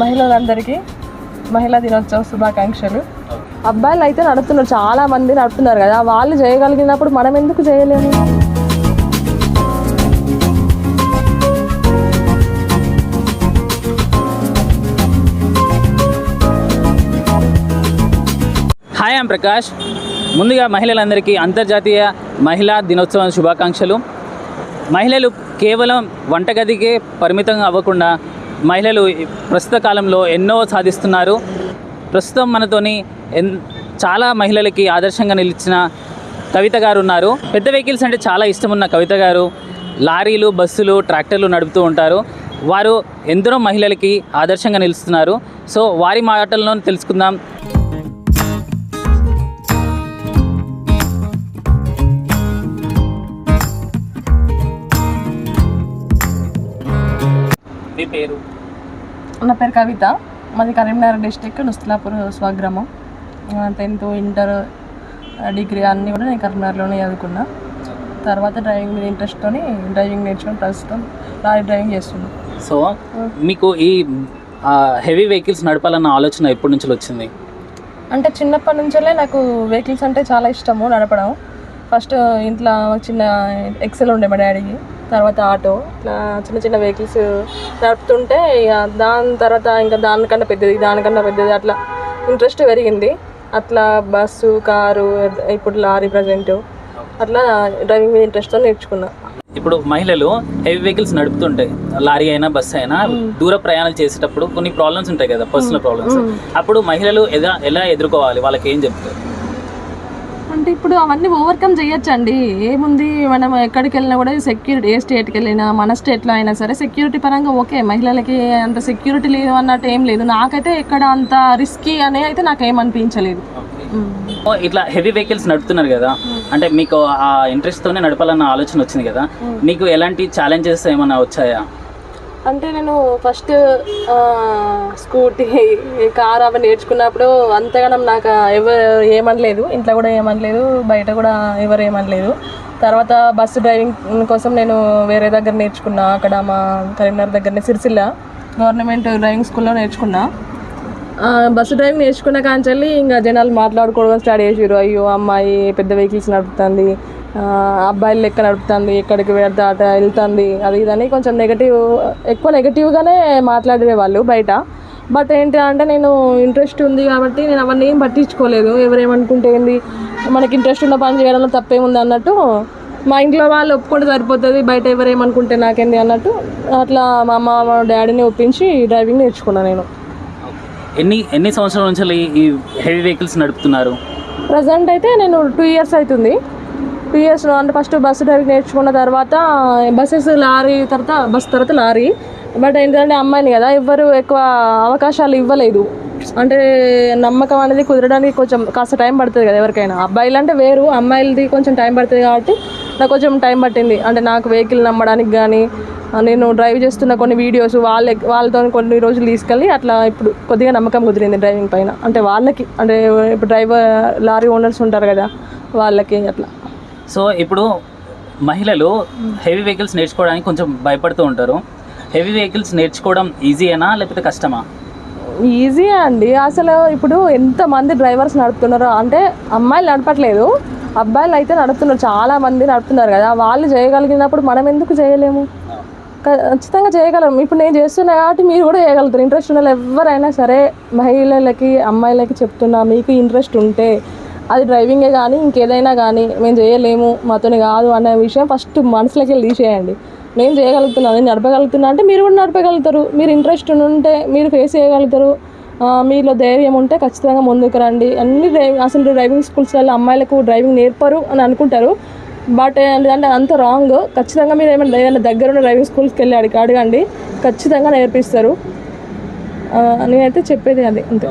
మహిళలందరికీ మహిళా దినోత్సవ శుభాకాంక్షలు. అబ్బాయిలు అయితే నడుపుతున్నారు చాలా మంది నడుపుతున్నారు కదా వాళ్ళు చేయగలిగినప్పుడు మనం ఎందుకు చేయలేము? హాయ్ ఐమ్ ప్రకాష్ ముందుగా మహిళలందరికీ అంతర్జాతీయ మహిళా దినోత్సవం శుభాకాంక్షలు. మహిళలు కేవలం వంటగదికే పరిమితం అవ్వకుండా మహిళలు ప్రస్తుత కాలంలో ఎన్నో సాధిస్తున్నారు. ప్రస్తుతం మనతోని ఎన్ చాలా మహిళలకి ఆదర్శంగా నిలిచిన కవిత గారు ఉన్నారు. పెద్ద వెహికల్స్ అంటే చాలా ఇష్టం ఉన్న కవిత గారు. లారీలు బస్సులు ట్రాక్టర్లు నడుపుతూ ఉంటారు. వారు ఎందరో మహిళలకి ఆదర్శంగా నిలుస్తున్నారు. సో వారి మాటల్లో తెలుసుకుందాం. పేరు? నా పేరు కవిత. మాది కరీంనగర్ డిస్టిక్ నుస్తులాపూర్ స్వగ్రామం. టెన్త్ ఇంటర్ డిగ్రీ అన్నీ కూడా నేను కరీంనగర్లోనే చదువుకున్నా. తర్వాత డ్రైవింగ్ మీద ఇంట్రెస్ట్తోని డ్రైవింగ్ నేర్చుకొని ప్రస్తుతం లారీ డ్రైవింగ్ చేస్తున్నాను సో మీకు ఈ హెవీ వెహికల్స్ నడపాలన్న ఆలోచన ఎప్పటి నుంచి వచ్చింది? అంటే చిన్నప్పటి నుంచే నాకు వెహికల్స్ అంటే చాలా ఇష్టము నడపడం. ఫస్ట్ ఇంట్లో చిన్న ఎక్సెల్ ఉండే మా డాడీకి. తర్వాత ఆటో ఇట్లా చిన్న చిన్న వెహికల్స్ నడుపుతుంటే ఇక దాని తర్వాత ఇంకా దానికన్నా పెద్దది దానికన్నా పెద్దది అట్లా ఇంట్రెస్ట్ పెరిగింది. అట్లా బస్సు కారు ఇప్పుడు లారీ ప్రజెంట్. అట్లా డ్రైవింగ్ మీద ఇంట్రెస్ట్తో నేర్చుకున్నా. ఇప్పుడు మహిళలు హెవీ వెహికల్స్ నడుపుతుంటాయి లారీ అయినా బస్సు అయినా దూర ప్రయాణాలు చేసేటప్పుడు కొన్ని ప్రాబ్లమ్స్ ఉంటాయి కదా పర్సనల్ ప్రాబ్లమ్స్ అప్పుడు మహిళలు ఎలా ఎలా ఎదుర్కోవాలి? వాళ్ళకి ఏం చెప్తారు? అంటే ఇప్పుడు అవన్నీ ఓవర్కమ్ చేయొచ్చండి. ఏముంది? మనం ఎక్కడికి వెళ్ళినా కూడా సెక్యూరిటీ ఏ స్టేట్కి వెళ్ళినా మన స్టేట్లో అయినా సరే సెక్యూరిటీ పరంగా ఓకే. మహిళలకి అంత సెక్యూరిటీ లేదు అన్నట్టు ఏం లేదు. నాకైతే ఎక్కడ అంత రిస్కీ అనే అయితే నాకు ఏం అనిపించలేదు ఓ, ఇట్లా హెవీ వెహికల్స్ నడుపుతున్నారు కదా. అంటే మీకు ఆ ఇంట్రెస్ట్ తోనే నడపాలన్న ఆలోచన వచ్చింది కదా. మీకు ఎలాంటి ఛాలెంజెస్ ఏమైనా వచ్చాయా? అంటే నేను ఫస్ట్ స్కూటీ కార్ అవి నేర్చుకున్నప్పుడు అంతగానం నాకు ఎవరు ఏమనలేదు ఇంట్లో కూడా ఏమనలేదు బయట కూడా ఎవరు ఏమనలేదు. తర్వాత బస్సు డ్రైవింగ్ కోసం నేను వేరే దగ్గర నేర్చుకున్నా అక్కడ మా కరీంనగర్ దగ్గరనే సిరిసిల్ల గవర్నమెంట్ డ్రైవింగ్ స్కూల్లో నేర్చుకున్నా. బస్సు డ్రైవింగ్ నేర్చుకున్న కాంచెల్లి ఇంకా జనాలు మాట్లాడుకోవడం స్టార్ట్ చేసారు అయ్యో అమ్మాయి పెద్ద వెహికల్స్ నడుపుతుంది. అబ్బాయిలు లెక్క నడుపుతుంది ఎక్కడికి వెళ్తా అట వెళ్తుంది అది ఇదని కొంచెం నెగటివ్ ఎక్కువ నెగటివ్గానే మాట్లాడే వాళ్ళు బయట. బట్ ఏంటి అంటే నేను ఇంట్రెస్ట్ ఉంది కాబట్టి నేను అవన్నీ ఏం పట్టించుకోలేదు. ఎవరేమనుకుంటే ఏంది మనకి ఇంట్రెస్ట్ ఉన్న పని చేయడంలో తప్పేముంది అన్నట్టు మా ఇంట్లో వాళ్ళు ఒప్పుకుంటే సరిపోతుంది బయట ఎవరేమనుకుంటే నాకేంది అన్నట్టు అట్లా మా అమ్మ మా డాడీని ఒప్పించి డ్రైవింగ్ నేర్చుకున్నాను నేను. ఎన్ని ఎన్ని సంవత్సరాల నుంచి ఈ- ఈ హెవీ వెహికల్స్ నడుపుతున్నారు? ప్రజెంట్ అయితే నేను టూ ఇయర్స్ అవుతుంది. టూ అంటే ఫస్ట్ బస్సు డ్రైవింగ్ నేర్చుకున్న తర్వాత బస్సెస్ లారీ తర్వాత బస్ తర్వాత లారీ. బట్ ఏంటంటే అమ్మాయిని కదా ఎవ్వరు ఎక్కువ అవకాశాలు ఇవ్వలేదు. అంటే నమ్మకం అనేది కుదరడానికి కొంచెం కాస్త టైం పడుతుంది కదా ఎవరికైనా. అబ్బాయిలు అంటే వేరు అమ్మాయిలది కొంచెం టైం పడుతుంది కాబట్టి నాకు కొంచెం టైం పట్టింది. అంటే నాకు వెహికల్ నమ్మడానికి కానీ నేను డ్రైవ్ చేస్తున్న కొన్ని వీడియోస్ వాళ్ళ వాళ్ళతో కొన్ని రోజులు తీసుకెళ్ళి అట్లా ఇప్పుడు కొద్దిగా నమ్మకం కుదిరింది డ్రైవింగ్ పైన. అంటే వాళ్ళకి అంటే ఇప్పుడు డ్రైవర్ లారీ ఓనర్స్ ఉంటారు కదా వాళ్ళకి అట్లా. సో ఇప్పుడు మహిళలు హెవీ వెహికల్స్ నేర్చుకోవడానికి కొంచెం భయపడుతూ ఉంటారు. హెవీ వెహికల్స్ నేర్చుకోవడం ఈజీయేనా లేకపోతే కష్టమా? ఈజీ అండి. అసలు ఇప్పుడు ఎంతమంది డ్రైవర్స్ నడుపుతున్నారు అంటే అమ్మాయిలు నడపట్లేదు. అబ్బాయిలు అయితే నడుపుతున్నారు. చాలా మంది నడుపుతున్నారు కదా. వాళ్ళు చేయగలిగినప్పుడు మనం ఎందుకు చేయలేము? ఖచ్చితంగా చేయగలం. ఇప్పుడు నేను చేస్తున్నా కాబట్టి మీరు కూడా చేయగలుగుతారు. ఇంట్రెస్ట్ ఉన్న ఎవరైనా సరే మహిళలకి అమ్మాయిలకి చెప్తున్నా మీకు ఇంట్రెస్ట్ ఉంటే అది డ్రైవింగే కానీ ఇంకేదైనా కానీ మేము చేయలేము మాతోని కాదు అనే విషయం ఫస్ట్ మనసులోకి వెళ్ళి తీసేయండి. నేను చేయగలుగుతున్నాను నేను నడపగలుగుతున్నా అంటే మీరు కూడా నడపగలుగుతారు. మీరు ఇంట్రెస్ట్ ఉంటే మీరు ఫేస్ చేయగలుగుతారు. మీలో ధైర్యం ఉంటే ఖచ్చితంగా ముందుకు రండి. అన్ని డ్రైవింగ్ అసలు డ్రైవింగ్ స్కూల్స్లలో అమ్మాయిలకు డ్రైవింగ్ నేర్పరు అని అనుకుంటారు. బట్ అంటే అంత రాంగ్. ఖచ్చితంగా మీరు ఏమైనా ఏదైనా దగ్గర ఉన్న డ్రైవింగ్ స్కూల్స్కి వెళ్ళి అడిగి అడగండి. ఖచ్చితంగా నేర్పిస్తారు. నేనైతే చెప్పేది అది అంతే.